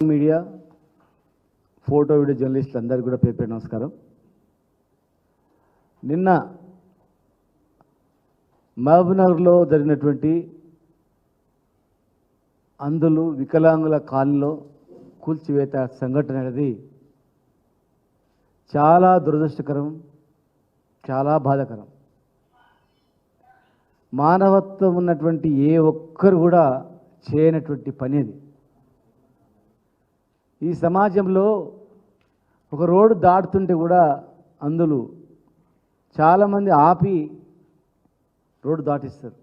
Media photo video జర్నలిస్టులు అందరికీ కూడా పేరు నమస్కారం. నిన్న మహబూబ్నగర్లో జరిగినటువంటి అందులు వికలాంగుల కాలనీలో కూల్చివేత సంఘటన అనేది చాలా దురదృష్టకరం చాలా బాధాకరం. మానవత్వం ఉన్నటువంటి ఏ ఒక్కరు కూడా చేయనటువంటి పని అది. ఈ సమాజంలో ఒక రోడ్డు దాటుతుంటే కూడా అందులో చాలామంది ఆపి రోడ్డు దాటిస్తారు.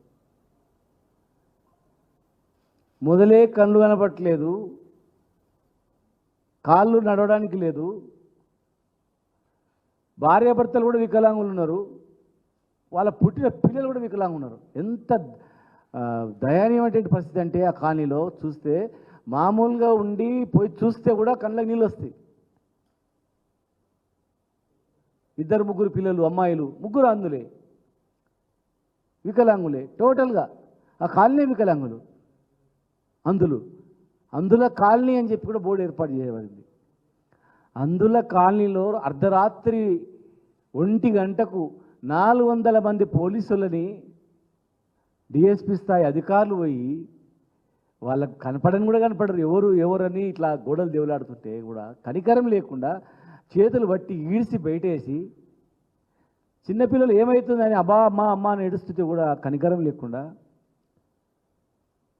మొదలే కళ్ళు కనపట్లేదు కాళ్ళు నడవడానికి లేదు. భార్యాభర్తలు కూడా వికలాంగులు ఉన్నారు. వాళ్ళ పుట్టిన పిల్లలు కూడా వికలాంగులు ఉన్నారు. ఎంత ఆ, దయనీయమైనటువంటి పరిస్థితి అంటే ఆ కాలనీలో చూస్తే మామూలుగా ఉండి పోయి చూస్తే కూడా కళ్ళకి నీళ్ళు వస్తాయి. ఇద్దరు ముగ్గురు పిల్లలు అమ్మాయిలు ముగ్గురు అందులే వికలాంగులే టోటల్గా ఆ కాలనీ వికలాంగులు అందులు. అందుల కాలనీ అని చెప్పి కూడా బోర్డు ఏర్పాటు చేయబడింది. అందుల కాలనీలో అర్ధరాత్రి ఒంటి గంటకు నాలుగు వందల మంది పోలీసులని డిఎస్పి స్థాయి అధికారులు పోయి వాళ్ళకు కనపడని కూడా కనపడరు. ఎవరు ఎవరని ఇట్లా గోడలు దేవులాడుతుంటే కూడా కనికరం లేకుండా చేతులు బట్టి ఈడ్చి బయటేసి చిన్నపిల్లలు ఏమవుతుందని అబ్బా అమ్మ అమ్మ అని ఏడుస్తుంటే కూడా కనికరం లేకుండా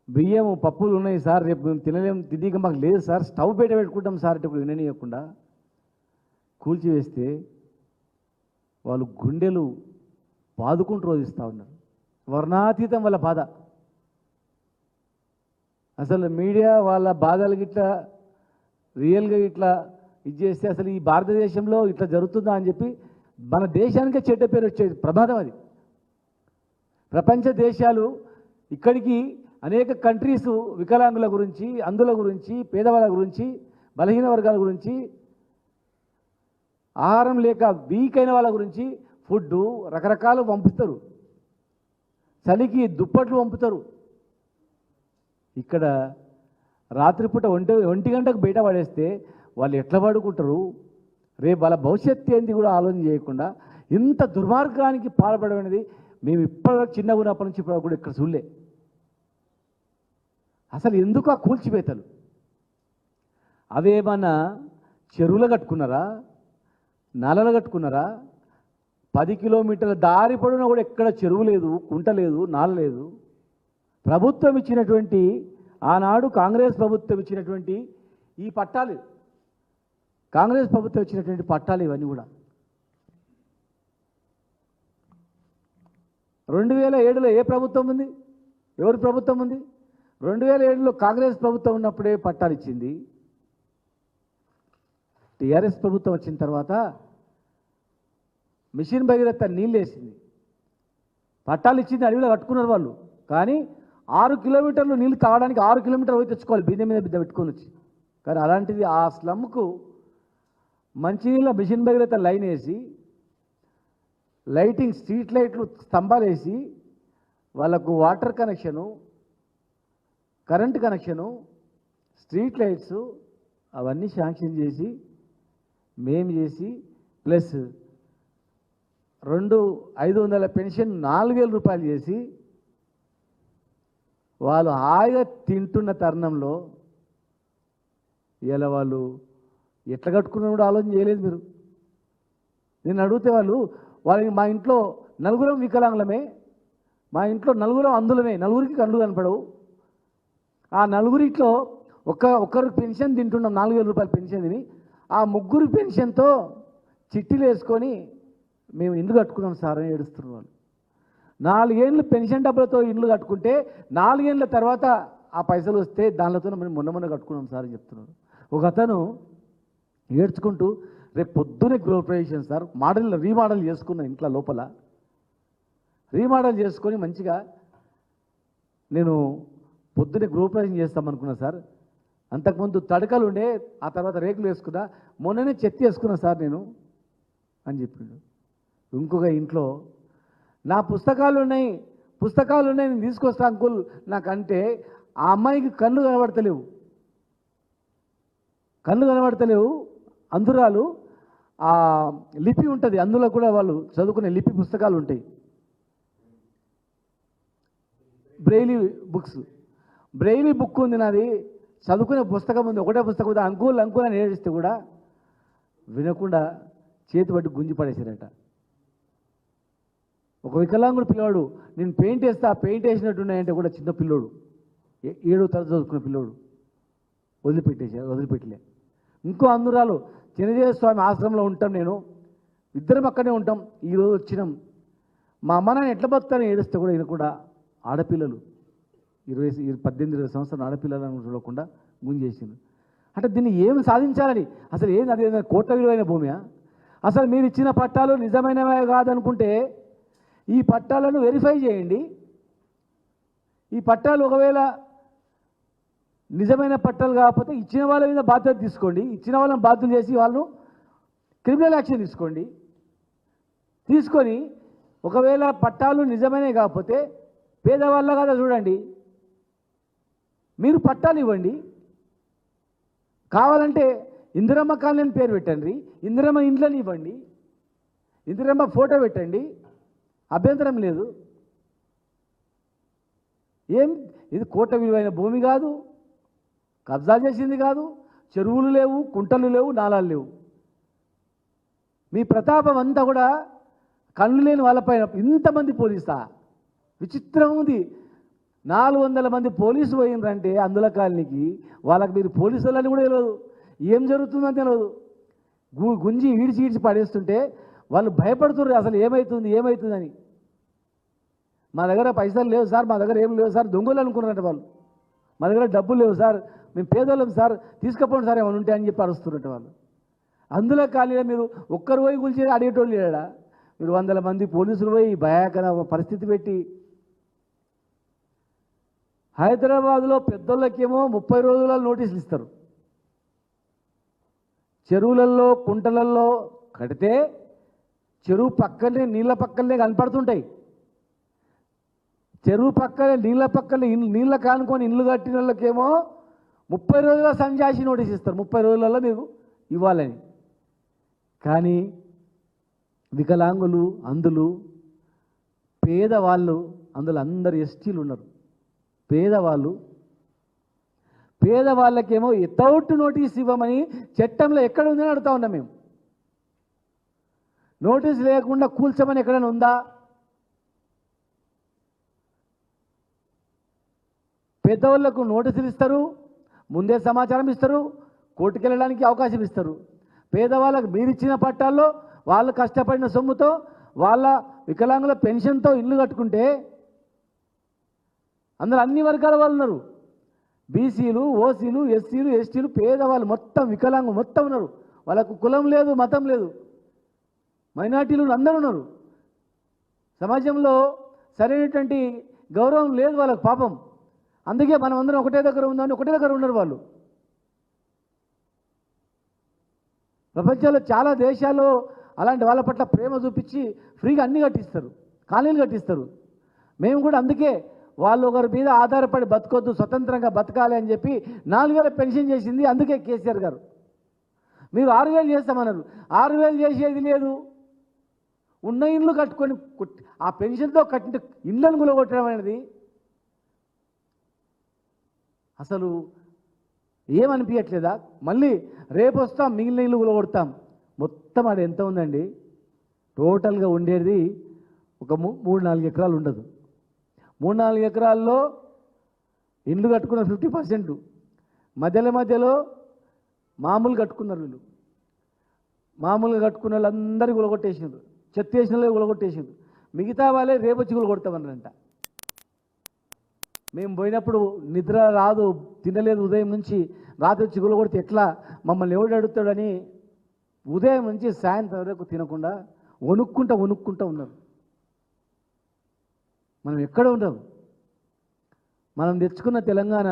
బియ్యం పప్పులు ఉన్నాయి సార్ రేపు మేము తినలేం తినక మాకు లేదు సార్ స్టవ్ బయట పెట్టుకుంటాం సార్ అంటే ఇప్పుడు విననీయకుండా కూల్చివేస్తే వాళ్ళు గుండెలు బాదుకుంటూ రోధిస్తూ ఉన్నారు. వర్ణాతీతం వాళ్ళ బాధ. అసలు మీడియా వాళ్ళ బాధలు గిట్లా రియల్గా ఇట్లా ఇది చేస్తే అసలు ఈ భారతదేశంలో ఇట్లా జరుగుతుందా అని చెప్పి మన దేశానికే చెడ్డ పేరు వచ్చేది. ప్రమాదం అది. ప్రపంచ దేశాలు ఇక్కడికి అనేక కంట్రీస్ వికలాంగుల గురించి అందుల గురించి పేదవాళ్ళ గురించి బలహీన వర్గాల గురించి ఆహారం లేక వీక్ అయిన వాళ్ళ గురించి ఫుడ్ రకరకాలు పంపుతారు చలికి దుప్పట్లు పంపుతారు. ఇక్కడ రాత్రిపూట ఒంటి ఒంటి గంటకు బయట పడేస్తే వాళ్ళు ఎట్లా పడుకుంటారు? రేపు వాళ్ళ భవిష్యత్తు ఏంది కూడా ఆలోచన చేయకుండా ఇంత దుర్మార్గానికి పాల్పడమైనది మేము ఇప్పటివరకు చిన్నగా ఉన్నప్పటి నుంచి ఇప్పుడు కూడా ఇక్కడ చూడలే. అసలు ఎందుకు ఆ కూల్చివేతలు? అవేమన్నా చెరువులు కట్టుకున్నారా? నలలు కట్టుకున్నారా? పది కిలోమీటర్ల దారి పొడవునా కూడా ఎక్కడ చెరువు లేదు కుంట లేదు నాల లేదు. ప్రభుత్వం ఇచ్చినటువంటి ఆనాడు కాంగ్రెస్ ప్రభుత్వం ఇచ్చినటువంటి ఈ పట్టాలు. కాంగ్రెస్ ప్రభుత్వం ఇచ్చినటువంటి పట్టాలు ఇవన్నీ కూడా. రెండు వేల ఏడులో ఏ ప్రభుత్వం ఉంది? ఎవరి ప్రభుత్వం ఉంది? రెండు వేల ఏడులో కాంగ్రెస్ ప్రభుత్వం ఉన్నప్పుడే పట్టాలు ఇచ్చింది. టీఆర్ఎస్ ప్రభుత్వం వచ్చిన తర్వాత మిషన్ భగీరథ నీళ్ళు వేసింది. పట్టాలు ఇచ్చింది అడవిలో కట్టుకున్నారు వాళ్ళు. కానీ ఆరు కిలోమీటర్లు నీళ్ళు తాగడానికి ఆరు కిలోమీటర్లు పోయి తెచ్చుకోవాలి. బిందె మీద బిద్ద పెట్టుకొని వచ్చి. కానీ అలాంటిది ఆ స్లమ్కు మంచినీళ్ళ మిషన్ భగీరథ లైన్ వేసి లైటింగ్ స్ట్రీట్ లైట్లు స్తంభాలు వేసి వాళ్ళకు water connection current connection street lights అవన్నీ శాంక్షన్ చేసి మేము చేసి ప్లస్ రెండు ఐదు వందల పెన్షన్ నాలుగు వేల రూపాయలు చేసి వాళ్ళు హాయిగా తింటున్న తరుణంలో ఇలా వాళ్ళు ఎట్లా కట్టుకున్నా కూడా ఆలోచన చేయలేదు మీరు. నేను అడిగితే వాళ్ళు వాళ్ళకి మా ఇంట్లో నలుగురం వికలాంగులమే మా ఇంట్లో నలుగురం అందులమే నలుగురికి కళ్ళు కనపడవు. ఆ నలుగురిట్లో ఒక ఒక్కరు పెన్షన్ తింటున్నాం నాలుగు వేల రూపాయలు పెన్షన్ తిని ఆ ముగ్గురు పెన్షన్తో చిట్టీలు వేసుకొని మేము ఇల్లు కట్టుకున్నాం సార్ అని ఏడుస్తున్నారు వాళ్ళు. నాలుగేళ్ళు పెన్షన్ డబ్బులతో ఇల్లు కట్టుకుంటే నాలుగేళ్ళ తర్వాత ఆ పైసలు వస్తే దానితో మేము మొన్న మొన్న కట్టుకున్నాం సార్ అని చెప్తున్నారు. ఒక అతను ఏడ్చుకుంటూ రేపు పొద్దునే గృహప్రవేశం సార్ మోడల్ రీమోడల్ చేసుకున్న ఇంట్లో లోపల. రీమోడల్ చేసుకొని మంచిగా నేను పొద్దునే గృహప్రవేశం చేస్తామనుకున్నా సార్. అంతకుముందు తడకలు ఉండే ఆ తర్వాత రేకులు వేసుకున్నా మొన్ననే చెత్త వేసుకున్నా సార్ నేను. అని చెప్పిండు. ఇంకొక ఇంట్లో నా పుస్తకాలు ఉన్నాయి పుస్తకాలు ఉన్నాయి నేను తీసుకొస్తా అంకుల్ నాకంటే ఆ అమ్మాయికి కళ్ళు కనబడతలేవు. కళ్ళు కనబడతలేవు అందురాలు ఆ లిపి ఉంటుంది అందులో కూడా వాళ్ళు చదువుకునే లిపి పుస్తకాలు ఉంటాయి. Braille books. బ్రెయిలీ బుక్ ఉంది నాది చదువుకునే పుస్తకం ఉంది ఒకటే పుస్తకం ఉంది అంకుల్ అంకుల్ అని ఏడిస్తే కూడా వినకుండా చేతి పట్టి గుంజి పడేసారట ఒక వికలాంగుడు పిల్లవాడు నేను పెయింట్ వేస్తే ఆ పెయింట్ వేసినట్టున్నాయంటే కూడా చిన్న పిల్లోడు. ఏ- ఏడో తరగతి చదువుకున్న పిల్లోడు. వదిలిపెట్టేసే వదిలిపెట్టలే. ఇంకో అందురాలు చిన్నదేవ స్వామి ఆశ్రమంలో ఉంటాం నేను. ఇద్దరం అక్కడే ఉంటాం. ఈరోజు వచ్చినాం. మా అమ్మ నాన్న ఎట్లా బతుకుతారని ఏడుస్తే కూడా ఈయన కూడా ఆడపిల్లలు. ఇరవై పద్దెనిమిది ఇరవై సంవత్సరాలు ఆడపిల్లలను చూడకుండా గుంజేసింది అంటే దీన్ని ఏం సాధించాలని? అసలు ఏంది అది? ఏదైనా కోట్ల విలువైన భూమియా? అసలు మీరు ఇచ్చిన పట్టాలు నిజమైనవే కాదనుకుంటే ఈ పట్టాలను వెరిఫై చేయండి. ఈ పట్టాలు ఒకవేళ నిజమైన పట్టాలు కాకపోతే ఇచ్చిన వాళ్ళ మీద బాధ్యత తీసుకోండి. ఇచ్చిన వాళ్ళని బాధ్యత చేసి వాళ్ళను క్రిమినల్ యాక్షన్ తీసుకోండి. తీసుకొని ఒకవేళ పట్టాలు నిజమైనవి కాకపోతే పేదవాళ్ళ కదా చూడండి. మీరు పట్టాలు ఇవ్వండి. కావాలంటే ఇందిరమ్మ కాలనీ పేరు పెట్టండి. ఇందిరమ్మ ఇండ్లని ఇవ్వండి. ఇందిరమ్మ ఫోటో పెట్టండి. అభ్యంతరం లేదు. ఏం? ఇది కోట విలువైన భూమి కాదు. కబ్జా చేసింది కాదు. చెరువులు లేవు కుంటలు లేవు నాళాలు లేవు. మీ ప్రతాపం అంతా కూడా కళ్ళు లేని వాళ్ళపైన ఇంతమంది పోలీసా? విచిత్రం ఉంది. నాలుగు వందల మంది పోలీసు పోయిందంటే అందుల కాలనీకి వాళ్ళకి మీరు పోలీసులని కూడా తెలియదు ఏం జరుగుతుందని తెలియదు గు గుంజి ఈడ్చి ఈడ్చి పడేస్తుంటే వాళ్ళు భయపడుతున్నారు అసలు ఏమవుతుంది ఏమవుతుందని మా దగ్గర పైసలు లేవు సార్ మా దగ్గర ఏం లేవు సార్ దొంగలు అనుకున్నారంట వాళ్ళు. మా దగ్గర డబ్బులు లేవు సార్ మేము పేదోళ్ళం సార్ తీసుకపోండి సార్ ఏమైనా ఉంటే అని చెప్పి అరుస్తున్నట్టు వాళ్ళు. అందులో ఖాళీగా మీరు ఒక్కరు పోయి కూల్చి అడిగేటోళ్ళు లేడా? మీరు వందల మంది పోలీసులు పోయి భయాకర పరిస్థితి పెట్టి హైదరాబాద్లో పెద్దోళ్ళకేమో ముప్పై రోజుల నోటీసులు ఇస్తారు. చెరువులలో కుంటలలో కడితే చెరువు పక్కనే నీళ్ళ పక్కనే కనపడుతుంటాయి. చెరువు పక్కనే నీళ్ళ పక్కనే నీళ్ళ కానుకొని ఇల్లు కట్టిన వాళ్ళకేమో ముప్పై రోజుల సంజాసి నోటీస్ ఇస్తారు. ముప్పై రోజులలో మీరు ఇవ్వాలని. కానీ వికలాంగులు అందులు పేదవాళ్ళు అందులో అందరు ఎస్టీలు ఉన్నారు. పేదవాళ్ళు పేదవాళ్ళకేమో వితౌట్ నోటీస్ ఇవ్వమని చట్టంలో ఎక్కడ ఉందని అడుగుతా ఉన్నాం మేము. నోటీస్ లేకుండా కూల్చమని ఎక్కడైనా ఉందా? పెద్దవాళ్ళకు నోటీసులు ఇస్తారు ముందే సమాచారం ఇస్తారు కోర్టుకు వెళ్ళడానికి అవకాశం ఇస్తారు. పేదవాళ్ళకు మీరిచ్చిన పట్టాల్లో వాళ్ళు కష్టపడిన సొమ్ముతో వాళ్ళ వికలాంగుల పెన్షన్తో ఇల్లు కట్టుకుంటే అందరూ అన్ని వర్గాల వాళ్ళు ఉన్నారు. బీసీలు ఓసీలు ఎస్సీలు ఎస్టీలు పేదవాళ్ళు మొత్తం వికలాంగులు మొత్తం ఉన్నారు. వాళ్ళకు కులం లేదు మతం లేదు. మైనార్టీలు అందరూ ఉన్నారు. సమాజంలో సరైనటువంటి గౌరవం లేదు వాళ్ళకు పాపం. అందుకే మనం అందరం ఒకటే దగ్గర ఉందని ఒకటే దగ్గర ఉన్నారు వాళ్ళు. ప్రపంచంలో చాలా దేశాల్లో అలాంటి వాళ్ళ పట్ల ప్రేమ చూపించి ఫ్రీగా అన్ని కట్టిస్తారు కాలనీలు కట్టిస్తారు. మేము కూడా అందుకే వాళ్ళు ఒకరి మీద ఆధారపడి బతకొద్దు స్వతంత్రంగా బతకాలి అని చెప్పి నాలుగు వేల పెన్షన్ చేసింది అందుకే కేసీఆర్ గారు. మీరు ఆరు వేలు చేస్తామన్నారు. ఆరు వేలు చేసేది లేదు. ఉన్న ఇల్లు కట్టుకొని ఆ పెన్షన్తో కట్టిన ఇళ్ళను గులగొట్టడం అనేది అసలు ఏమనిపించట్లేదా మళ్ళీ రేపు వస్తాం మిగిలిన ఇల్లు గులగొడతాం మొత్తం అది ఎంత ఉందండి? టోటల్గా ఉండేది ఒక మూ- మూడు నాలుగు ఎకరాలు ఉండదు. మూడు నాలుగు ఎకరాల్లో ఇల్లు కట్టుకున్న ఫిఫ్టీ పర్సెంట్. మధ్యలో మధ్యలో మామూలు కట్టుకున్నారు వీళ్ళు. మామూలుగా కట్టుకున్న వాళ్ళందరూ గులగొట్టేసిండ్రు చెత్త వేసిన వాళ్ళు గులగొట్టేసిండ్రు మిగతా వాళ్ళే రేపొచ్చి వచ్చి గులగొడతామన్నారంట మేము పోయినప్పుడు నిద్ర రాదు తినలేదు ఉదయం నుంచి రాత్రి చిగులు కొడితే ఎట్లా? మమ్మల్ని ఎవడు అడుగుతాడని ఉదయం నుంచి సాయంత్రం వరకు తినకుండా వణుక్కుంటా వణుక్కుంటా ఉన్నారు. మనం ఎక్కడ ఉన్నాం మనం తెచ్చుకున్న తెలంగాణ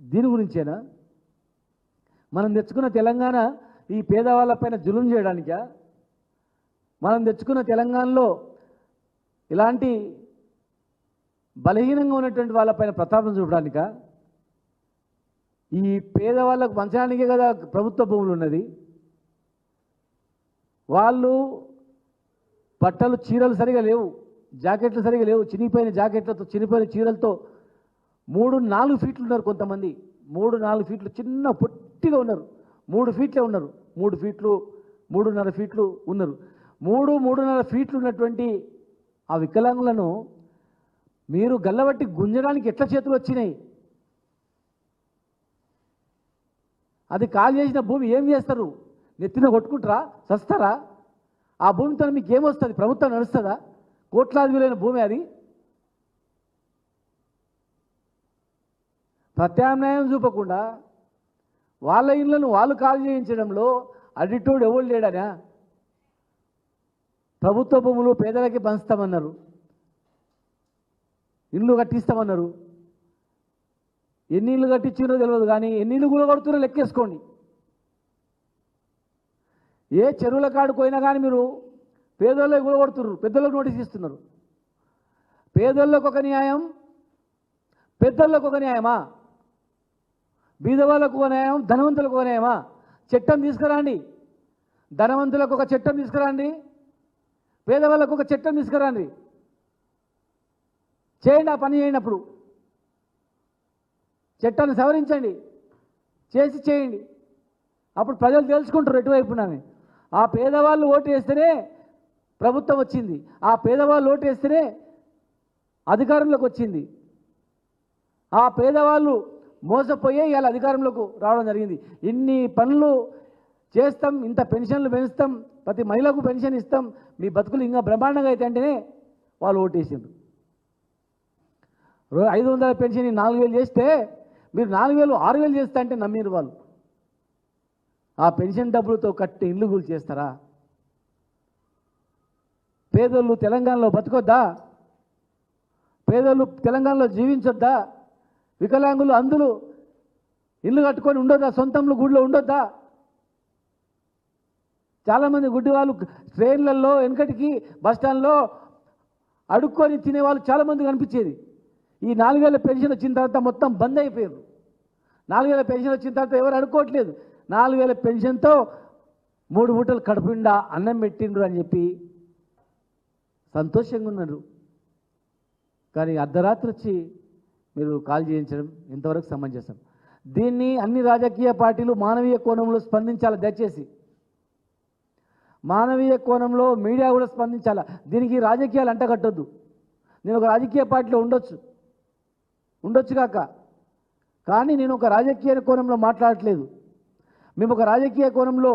దీని గురించేనా? మనం తెచ్చుకున్న తెలంగాణ ఈ పేదవాళ్ళపైన జులుం చేయడానికా? మనం తెచ్చుకున్న తెలంగాణలో ఇలాంటి బలహీనంగా ఉన్నటువంటి వాళ్ళపైన ప్రతాపం చూపడానిక? ఈ పేదవాళ్ళకు పంచడానికే కదా ప్రభుత్వ భూములు ఉన్నది. వాళ్ళు బట్టలు చీరలు సరిగా లేవు జాకెట్లు సరిగా లేవు చినిగిపోయిన జాకెట్లతో చినిగిపోయిన చీరలతో మూడు నాలుగు ఫీట్లు ఉన్నారు కొంతమంది. మూడు నాలుగు ఫీట్లు చిన్న పొట్టిగా ఉన్నారు. మూడు ఫీట్లే ఉన్నారు. మూడు ఫీట్లు మూడున్నర ఫీట్లు ఉన్నారు. మూడు మూడున్నర ఫీట్లు ఉన్నటువంటి ఆ వికలాంగులను మీరు గల్లబట్టి గుంజడానికి ఎట్లా చేతులు వచ్చినాయి? అది కాల్ చేసిన భూమి ఏం చేస్తారు? నెత్తిన కొట్టుకుంటారా? చస్తారా? ఆ భూమితో మీకు ఏమొస్తుంది ప్రభుత్వం నడుస్తుందా? కోట్లాది విలువైన భూమి అది. ప్రత్యామ్నాయం చూపకుండా వాళ్ళ ఇళ్ళను వాళ్ళు కాల్ చేయించడంలో అడిటోడు ఎవరు లేడనా? ప్రభుత్వ భూములు పేదలకి పంచుతామన్నారు. ఇల్లు కట్టిస్తామన్నారు. ఎన్ని ఇల్లు కట్టించారో తెలియదు కానీ ఎన్ని ఇల్లు కూడా కడుతున్నారో లెక్కేసుకోండి. ఏ చెరువుల కాడికి పోయినా కానీ మీరు పేదోళ్ళకి కూడా కొడుతున్నారు పెద్దోళ్ళకి నోటీస్ ఇస్తున్నారు. పేదోళ్ళకు ఒక న్యాయం పెద్దోళ్ళకు ఒక న్యాయమా? బీదవాళ్ళకు ఒక న్యాయం ధనవంతులకు ఒక న్యాయమా? చట్టం తీసుకురండి. ధనవంతులకు ఒక చట్టం తీసుకురండి. పేదవాళ్ళకు ఒక చట్టం తీసుకురండి. చేయండి ఆ పని చేయనప్పుడు చట్టాన్ని సవరించండి. చేసి చేయండి. అప్పుడు ప్రజలు తెలుసుకుంటారు ఎటువైపునని. ఆ పేదవాళ్ళు ఓటు వేస్తేనే ప్రభుత్వం వచ్చింది. ఆ పేదవాళ్ళు ఓటు వేస్తేనే అధికారంలోకి వచ్చింది. ఆ పేదవాళ్ళు మోసపోయే ఇవాళ అధికారంలోకి రావడం జరిగింది. ఇన్ని పనులు చేస్తాం ఇంత పెన్షన్లు పెంచుతాం ప్రతి మహిళకు పెన్షన్ ఇస్తాం మీ బతుకులు ఇంకా బ్రహ్మాండంగా అయితే అంటేనే వాళ్ళు ఓటేసిండ్రు ఐదు వందల పెన్షన్ నాలుగు వేలు చేస్తే మీరు నాలుగు వేలు ఆరు వేలు చేస్తా అంటే నమ్మిరు వాళ్ళు. ఆ పెన్షన్ డబ్బులతో కట్టి ఇల్లు గురి చేస్తారా? పేదోళ్ళు తెలంగాణలో బతకొద్దా? పేదోళ్ళు తెలంగాణలో జీవించొద్దా? వికలాంగులు అందులు ఇల్లు కట్టుకొని ఉండొద్దా? సొంతంలో గుడిలో ఉండొద్దా? చాలామంది గుడ్డి వాళ్ళు ట్రైన్లలో వెనకటికి బస్టాండ్లో అడుక్కొని తినేవాళ్ళు చాలామంది కనిపించేది ఈ నాలుగు వేల పెన్షన్ వచ్చిన తర్వాత మొత్తం బంద్ అయిపోయారు నాలుగు వేల పెన్షన్ వచ్చిన తర్వాత ఎవరు అనుకోవట్లేదు. నాలుగు వేల పెన్షన్తో మూడు మూటలు కడుపుండా అన్నం పెట్టిండ్రు అని చెప్పి సంతోషంగా ఉన్నారు. కానీ అర్ధరాత్రి వచ్చి మీరు కాల్ చేయించడం ఇంతవరకు సమంజసం. దీన్ని అన్ని రాజకీయ పార్టీలు మానవీయ కోణంలో స్పందించాలి దయచేసి. మానవీయ కోణంలో మీడియా కూడా స్పందించాలి. దీనికి రాజకీయాలు అంటగట్టొద్దు. నేను ఒక రాజకీయ పార్టీలో ఉండొచ్చు. ఉండొచ్చు కాక. కానీ నేను ఒక రాజకీయ కోణంలో మాట్లాడట్లేదు. మేము ఒక రాజకీయ కోణంలో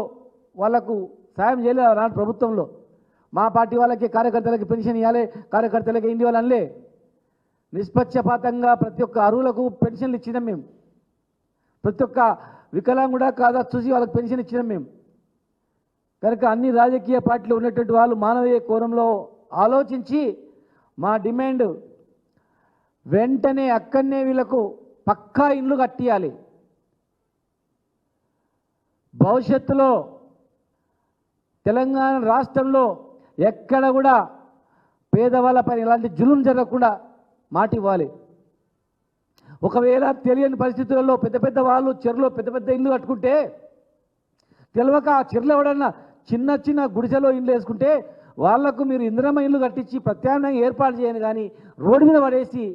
వాళ్ళకు సాయం చేయలేదు రాని ప్రభుత్వంలో? మా పార్టీ వాళ్ళకి కార్యకర్తలకి పెన్షన్ ఇవ్వాలి కార్యకర్తలకి ఇంటి వాళ్ళనిలే నిష్పక్షపాతంగా ప్రతి ఒక్క అరువులకు పెన్షన్లు ఇచ్చినాం మేము. ప్రతి ఒక్క వికలాంగుడా కాదా చూసి వాళ్ళకి పెన్షన్ ఇచ్చినాం మేము. కనుక అన్ని రాజకీయ పార్టీలు ఉన్నటువంటి వాళ్ళు మానవీయ కోణంలో ఆలోచించి మా డిమాండ్ వెంటనే అక్కడనే వీళ్ళకు పక్కా ఇల్లు కట్టియాలి. భవిష్యత్తులో తెలంగాణ రాష్ట్రంలో ఎక్కడ కూడా పేదవాళ్ళ పైన ఇలాంటి జులుం జరగకుండా మాట ఇవ్వాలి. ఒకవేళ తెలియని పరిస్థితులలో పెద్ద పెద్ద వాళ్ళు చెరులో పెద్ద పెద్ద ఇల్లు కట్టుకుంటే తెలియక ఆ చెరులో ఎవడన్నా చిన్న చిన్న గుడిసెలో ఇల్లు వేసుకుంటే వాళ్ళకు మీరు ఇంద్రమ ఇల్లు కట్టించి ప్రత్యామ్నాయం ఏర్పాటు చేయను కానీ రోడ్డు మీద పడేసి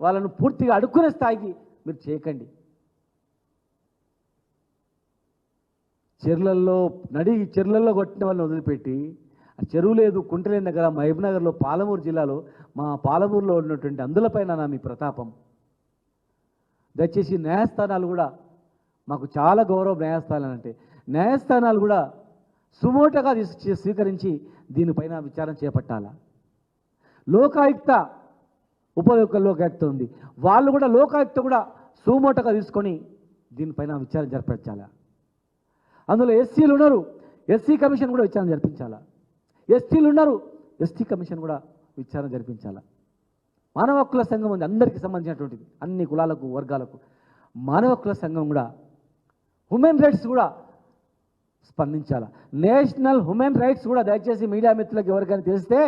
వాళ్ళను పూర్తిగా అడుక్కునే స్థాయికి మీరు చేయకండి. చెరువులలో నడి చెరువులలో కొట్టిన వాళ్ళని వదిలిపెట్టి ఆ చెరువు లేదు కుంట లేని దగ్గర మహబూబ్నగర్లో పాలమూరు జిల్లాలో మా పాలమూరులో ఉన్నటువంటి అందులపైన నా మీ ప్రతాపం. దయచేసి న్యాయస్థానాలు కూడా మాకు చాలా గౌరవం న్యాయస్థానాలు అంటే న్యాయస్థానాలు కూడా సుమోటగా స్వీకరించి దీనిపైన విచారణ చేపట్టాలా? లోకాయుక్త ఉపయోగ లోకాయుక్త ఉంది వాళ్ళు కూడా లోకాయుక్త కూడా సుమోటగా తీసుకొని దీనిపైన విచారణ జరిపించాలా? అందులో ఎస్సీలు ఉన్నారు ఎస్సీ కమిషన్ కూడా విచారణ జరిపించాలా? ఎస్టీలు ఉన్నారు ఎస్టీ కమిషన్ కూడా విచారణ జరిపించాలా? మానవ హక్కుల సంఘం ఉంది అందరికీ సంబంధించినటువంటిది అన్ని కులాలకు వర్గాలకు. మానవ హక్కుల సంఘం కూడా హ్యూమన్ రైట్స్ కూడా స్పందించాలా? నేషనల్ హ్యూమన్ రైట్స్ కూడా దయచేసి మీడియా మిత్రులకు ఎవరికైనా తెలిస్తే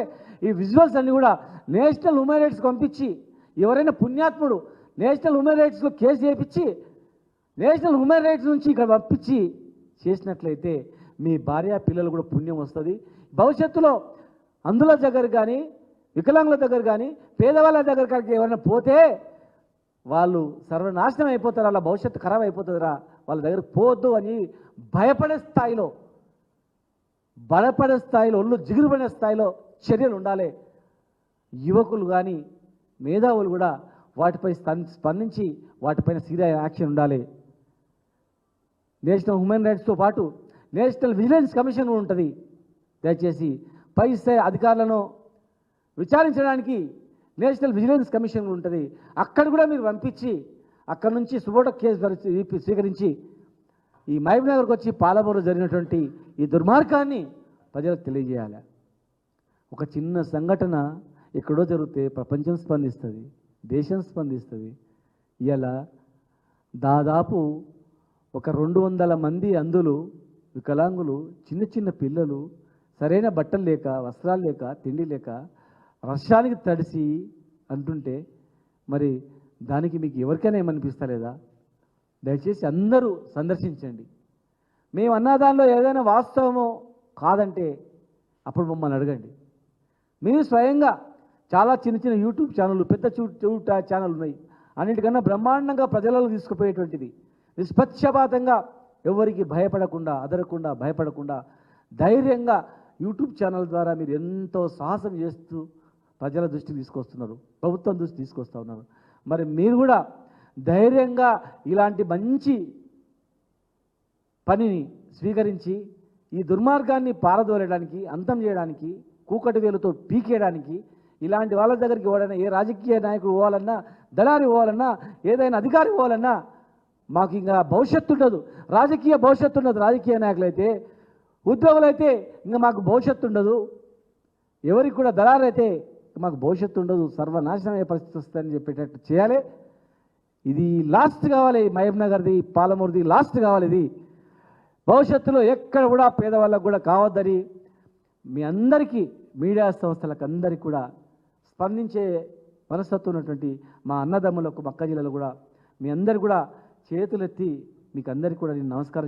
ఈ విజువల్స్ అన్నీ కూడా నేషనల్ హ్యూమన్ రైట్స్ పంపించి ఎవరైనా పుణ్యాత్ముడు నేషనల్ హ్యూమన్ రైట్స్లో కేసు చేపించి నేషనల్ హ్యూమన్ రైట్స్ నుంచి ఇక్కడ పంపించి చేసినట్లయితే మీ భార్య పిల్లలు కూడా పుణ్యం వస్తుంది. భవిష్యత్తులో అందుల దగ్గర కానీ వికలాంగుల దగ్గర కానీ పేదవాళ్ళ దగ్గర కానీ ఎవరైనా పోతే వాళ్ళు సర్వనాశనం అయిపోతారు అలా భవిష్యత్తు ఖరాబ్ అయిపోతుందిరా. వాళ్ళ దగ్గర పోద్దు అని భయపడే స్థాయిలో భయపడే స్థాయిలో ఒళ్ళు జిగురుపడే స్థాయిలో చర్యలు ఉండాలి. యువకులు కానీ మేధావులు కూడా వాటిపై స్పందించి వాటిపైన సీరియస్ యాక్షన్ ఉండాలి. నేషనల్ హ్యూమన్ రైట్స్తో పాటు నేషనల్ విజిలెన్స్ కమిషన్ కూడా ఉంటుంది. దయచేసి పై స్థాయి అధికారులను విచారించడానికి నేషనల్ విజిలెన్స్ కమిషన్ ఉంటుంది. అక్కడ కూడా మీరు పంపించి అక్కడ నుంచి సుబోట కేసు స్వీకరించి ఈ మహబూబ్నగర్కి వచ్చి పాలమూరు జరిగినటువంటి ఈ దుర్మార్గాన్ని ప్రజలకు తెలియజేయాలి. ఒక చిన్న సంఘటన ఎక్కడో జరిగితే ప్రపంచం స్పందిస్తుంది దేశం స్పందిస్తుంది. ఇలా దాదాపు ఒక రెండు వందల మంది అందులు వికలాంగులు చిన్న చిన్న పిల్లలు సరైన బట్టలు లేక వస్త్రాలు లేక తిండి లేక రష్యానికి తడిసి అంటుంటే మరి దానికి మీకు ఎవరికైనా ఏమనిపిస్తలేదా దయచేసి అందరూ సందర్శించండి. మేము అన్న దానిలో ఏదైనా వాస్తవమో కాదంటే అప్పుడు మమ్మల్ని అడగండి. మీరు స్వయంగా చాలా చిన్న చిన్న యూట్యూబ్ ఛానళ్ళు పెద్ద యూట్యూబ్ ఛానల్ ఉన్నాయి. అన్నిటికన్నా బ్రహ్మాండంగా ప్రజలలో తీసుకుపోయేటువంటిది. నిష్పక్షపాతంగా ఎవరికి భయపడకుండా అదరకుండా భయపడకుండా ధైర్యంగా యూట్యూబ్ ఛానల్ ద్వారా మీరు ఎంతో సాహసం చేస్తూ ప్రజల దృష్టికి తీసుకొస్తున్నారు ప్రభుత్వం దృష్టి తీసుకొస్తూ ఉన్నారు. మరి మీరు కూడా ధైర్యంగా ఇలాంటి మంచి పనిని స్వీకరించి ఈ దుర్మార్గాన్ని పారదోలడానికి అంతం చేయడానికి కూకటి వేలుతో పీకేయడానికి ఇలాంటి వాళ్ళ దగ్గరికి పోవాలన్నా ఏ రాజకీయ నాయకుడు పోవాలన్నా దళారి పోవాలన్నా ఏదైనా అధికారి పోవాలన్నా మాకు ఇంకా భవిష్యత్తు ఉండదు. రాజకీయ భవిష్యత్తు ఉండదు. రాజకీయ నాయకులైతే ఉద్యోగులైతే ఇంకా మాకు భవిష్యత్తు ఉండదు. ఎవరికి కూడా దళారైతే మాకు భవిష్యత్తు ఉండదు సర్వనాశనం అయ్యే పరిస్థితి వస్తుందని చెప్పేటట్టు చేయాలి. ఇది లాస్ట్ కావాలి మహబ్ నగర్ది పాలమూరుది లాస్ట్ కావాలి ఇది. భవిష్యత్తులో ఎక్కడ కూడా పేదవాళ్ళకు కూడా కావద్దని మీ అందరికీ మీడియా సంస్థలకు అందరికీ కూడా స్పందించే మనస్తత్వం ఉన్నటువంటి మా అన్నదమ్ములకు మక్క జిల్లాలో కూడా మీ అందరు కూడా చేతులెత్తి మీకు అందరికీ కూడా నేను నమస్కారం